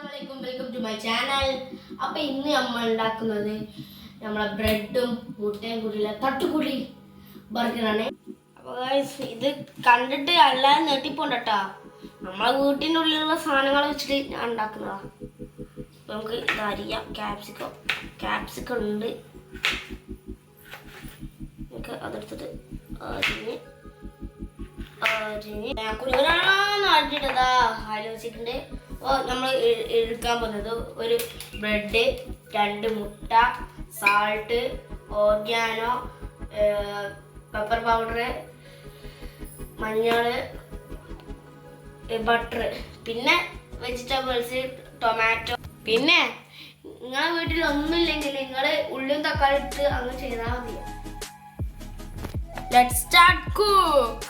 അസ്സലാമലൈക്കും welcome to my channel അപ്പൊ ഇന്ന് നമ്മൾ ഉണ്ടാക്കുന്നത് നമ്മളെ ബ്രെഡും മുട്ടയും കൂടിയുള്ള തട്ടുകുടി ബർഗറാണ് അപ്പൊ ഇത് കണ്ടിട്ട് അല്ലാതെ നെട്ടിപ്പോണ്ടട്ടാ നമ്മളെ വീട്ടിന്റെ ഉള്ളിലുള്ള സാധനങ്ങൾ വെച്ചിട്ട് ഞാൻ ഉണ്ടാക്കുന്നതാ. നമുക്ക് ഇതറിയാം ക്യാപ്സിക്കോ ക്യാപ്സിക്കം ഉണ്ട്. നമുക്ക് അതെടുത്തിട്ട് അരിഞ്ഞ് അരിഞ്ഞ്. കുരുങ്ങനാന്ന് അരിഞ്ഞിട്ടതാ ആലോചിച്ചിട്ടുണ്ട്. അപ്പോൾ നമ്മൾ എടുക്കാൻ പോകുന്നത് ഒരു ബ്രെഡ് രണ്ട് മുട്ട സാൾട്ട് ഓർഗാനോ പെപ്പർ പൗഡർ മഞ്ഞൾ ബട്ടർ പിന്നെ വെജിറ്റബിൾസ് ടൊമാറ്റോ പിന്നെ നിങ്ങളെ വീട്ടിൽ ഒന്നുമില്ലെങ്കിൽ നിങ്ങൾ ഉള്ളിയും തക്കാളി ഇട്ട് അങ്ങ് ചെയ്താൽ മതി. ലെറ്റ് സ്റ്റാർട്ട് കുക്ക്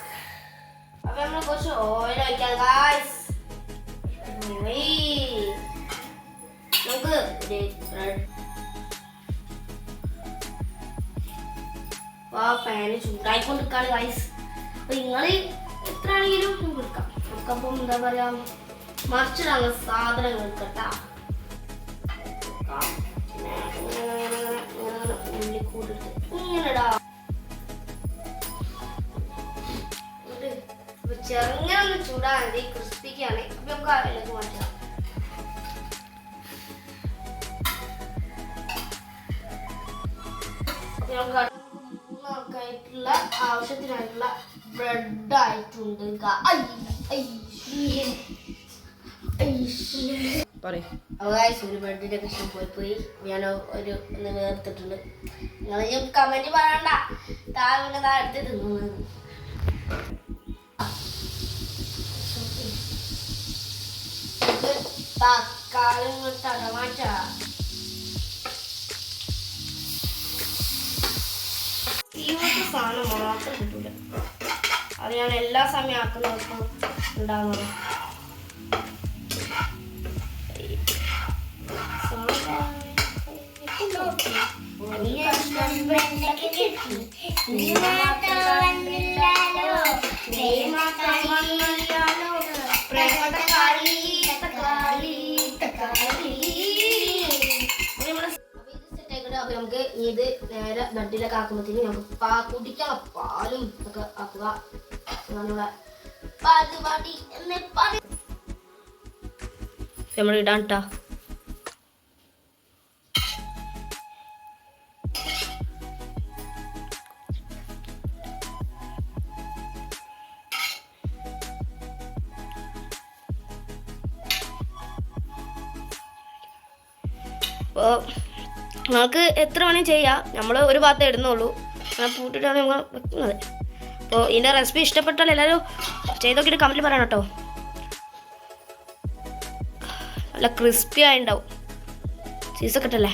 അപ്പൊ നമ്മൾ കുറച്ച് ഓയിൽ ഒഴിക്കാം. ഗായ്സ് നമുക്ക് ഒരു ബ്രെഡ് ആ ഫാന് ചൂടായിക്കൊണ്ടിരിക്കാണ് ഗായ്സ് അപ്പൊ നിങ്ങൾ എത്ര ആണെങ്കിലും നമുക്ക് എടുക്കാം നമുക്കപ്പം എന്താ പറയാ മറിച്ചിടാനുള്ള സാധനങ്ങൾ എടുക്കട്ടാ ഉള്ളി കൂടിട്ട് ഇങ്ങനെ ഇടാ ഇത് ഇപ്പൊ ചെറുങ്ങനെ ഒന്ന് ചൂടാണ് ക്രിസ്പിക്കാണ് അപ്പൊ നമുക്ക് അതിലേക്ക് മാറ്റാം. നമുക്കായിട്ടുള്ള ആവശ്യത്തിനായിട്ടുള്ള ബ്രെഡ് ആയിട്ടുണ്ട് ഒരു ബ്രെഡിന്റെ കഷ്ണം പോയി പോയി. ഞാൻ ഒരു നേർത്തിട്ടുണ്ട് വേർത്തിട്ടുണ്ട്. നിങ്ങൾ കമന്റ് പറയണ്ട. താഴെ പിന്നെ താഴെ എടുത്ത് തിന്നുന്നത് തക്കാളി ടമാറ്റ സാധനം മാത്രം കിട്ടൂല. അത് ഞാൻ എല്ലാ സമയം ആക്കുന്നവർക്കും ഉണ്ടാവുന്നത് നമുക്ക് ഇത് നേരെ ബെഡിലൊക്കെ ആക്കുമ്പോഴത്തേക്കും നമുക്ക് പാ കുടിക്കാൻ പാലും ഒക്കെ ആക്കുക. നമ്മുടെ പരിപാടി എന്ന് പറയും നമ്മൾ അപ്പോൾ നമുക്ക് എത്ര വേണേലും ചെയ്യാം. നമ്മൾ ഒരു ഭാഗത്ത് ഇടുന്നുള്ളൂ. അങ്ങനെ പൂട്ടിട്ടാണ് നമ്മൾ വെക്കുന്നത്. അപ്പോൾ ഇതിന്റെ റെസിപ്പി ഇഷ്ടപ്പെട്ടാൽ എല്ലാവരും ചെയ്ത് നോക്കിയിട്ട് കമന്റ് പറയണം കേട്ടോ. നല്ല ക്രിസ്പി ആയിണ്ടാവും. ചീസൊക്കെ ഇട്ടല്ലേ?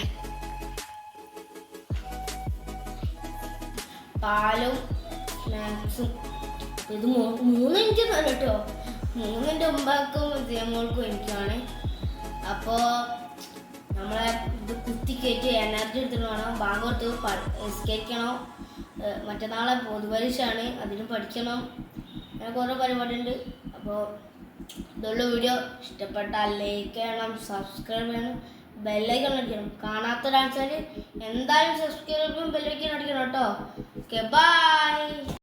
പാലും സ്നാക്സും ഇത് മൂന്ന് മിനിറ്റ് കേട്ടോ. മൂന്നിന്റെ മുമ്പാക്കും മോൾക്കും എനിക്കാണ്. അപ്പോൾ നമ്മളെ ഇത് കുത്തി കയറ്റി എനർജി എടുത്തിട്ട് വേണം. ഭാഗവത്ത് ഏഹ് മറ്റന്നാളെ പൊതുപരീക്ഷയാണ്. അതിനും പഠിക്കണം. അങ്ങനെ കുറേ പരിപാടിയുണ്ട്. അപ്പോൾ ഇതുള്ള വീഡിയോ ഇഷ്ടപ്പെട്ടാൽ ലൈക്ക് ചെയ്യണം സബ്സ്ക്രൈബ് ചെയ്യണം ബെല്ലൈക്കൺ അടിക്കണം. കാണാത്ത കാണാത്തൊരാഴ്ച എന്തായാലും സബ്സ്ക്രൈബും ബെല്ലൈക്കൺ അടിക്കണം കേട്ടോ. Okay bye